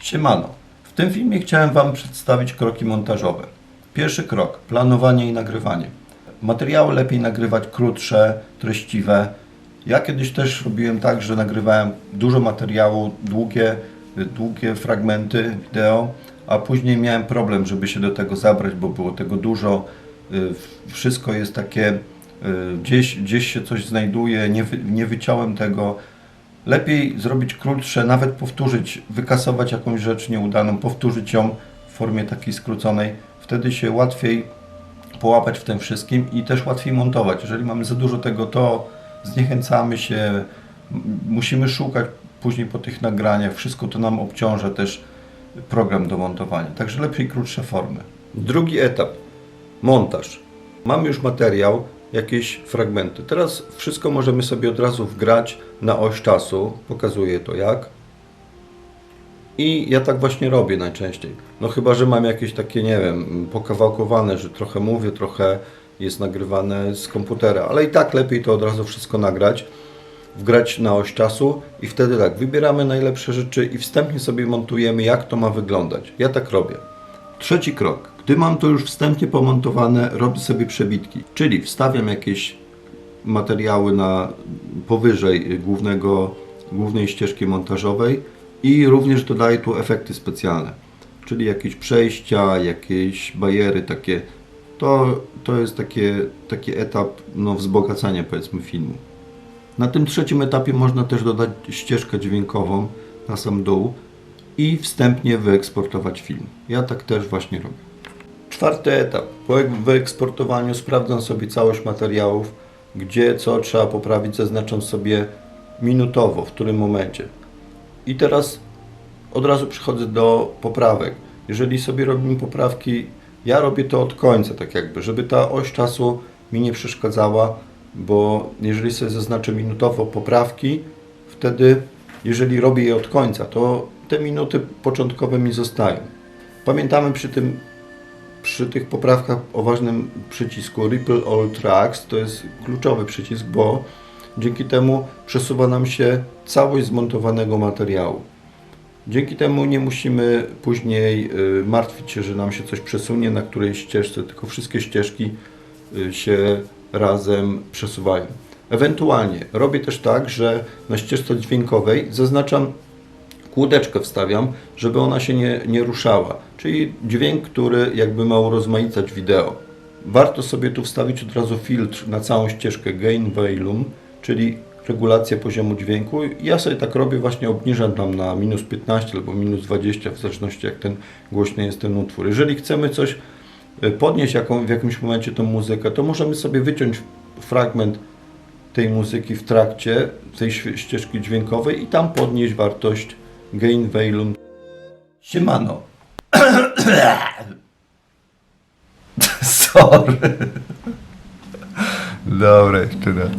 Siemano. W tym filmie chciałem Wam przedstawić kroki montażowe. Pierwszy krok planowanie i nagrywanie. Materiały lepiej nagrywać krótsze, treściwe. Ja kiedyś też robiłem tak, że nagrywałem dużo materiału, długie, długie fragmenty wideo, a później miałem problem, żeby się do tego zabrać, bo było tego dużo. Y, Wszystko jest takie, y, gdzieś, gdzieś się coś znajduje, nie, wy, nie wyciąłem tego. Lepiej zrobić krótsze, nawet powtórzyć, wykasować jakąś rzecz nieudaną, powtórzyć ją w formie takiej skróconej. Wtedy się łatwiej połapać w tym wszystkim i też łatwiej montować. Jeżeli mamy za dużo tego, to zniechęcamy się, musimy szukać później po tych nagraniach. Wszystko to nam obciąża też program do montowania. Także lepiej krótsze formy. Drugi etap montaż. Mamy już materiał, jakieś fragmenty. Teraz wszystko możemy sobie od razu wgrać na oś czasu. Pokazuję to jak. I ja tak właśnie robię najczęściej. No chyba, że mam jakieś takie, nie wiem, pokawałkowane, że trochę mówię, trochę jest nagrywane z komputera, ale i tak lepiej to od razu wszystko nagrać, wgrać na oś czasu i wtedy tak, wybieramy najlepsze rzeczy i wstępnie sobie montujemy, jak to ma wyglądać. Ja tak robię. Trzeci krok. Gdy mam to już wstępnie pomontowane, robię sobie przebitki, czyli wstawiam jakieś materiały na powyżej głównego, głównej ścieżki montażowej i również dodaję tu efekty specjalne, czyli jakieś przejścia, jakieś bariery takie. To, to jest takie, taki etap no, wzbogacania powiedzmy filmu. Na tym trzecim etapie można też dodać ścieżkę dźwiękową na sam dół i wstępnie wyeksportować film. Ja tak też właśnie robię. Czwarty etap. Po ek- wyeksportowaniu sprawdzam sobie całość materiałów, gdzie co trzeba poprawić, zaznaczam sobie minutowo, w którym momencie. I teraz od razu przechodzę do poprawek. Jeżeli sobie robimy poprawki, ja robię to od końca, tak jakby, żeby ta oś czasu mi nie przeszkadzała, bo jeżeli sobie zaznaczę minutowo poprawki, wtedy jeżeli robię je od końca, to te minuty początkowe mi zostają. Pamiętamy przy tym przy tych poprawkach o ważnym przycisku Ripple All Tracks to jest kluczowy przycisk, bo dzięki temu przesuwa nam się całość zmontowanego materiału. Dzięki temu nie musimy później y, martwić się, że nam się coś przesunie na którejś ścieżce, tylko wszystkie ścieżki y, się razem przesuwają. Ewentualnie robię też tak, że na ścieżce dźwiękowej zaznaczam kłódeczkę wstawiam, żeby ona się nie, nie ruszała. Czyli dźwięk, który jakby ma urozmaicać wideo. Warto sobie tu wstawić od razu filtr na całą ścieżkę Gain Volume, czyli regulacja poziomu dźwięku. Ja sobie tak robię, właśnie obniżam tam na minus 15 albo minus 20, w zależności jak ten głośny jest ten utwór. Jeżeli chcemy coś y, podnieść jaką, w jakimś momencie tą muzykę, to możemy sobie wyciąć fragment tej muzyki w trakcie tej ścieżki dźwiękowej i tam podnieść wartość gain volume. Siemano. Sorry. Dobra, jeszcze raz.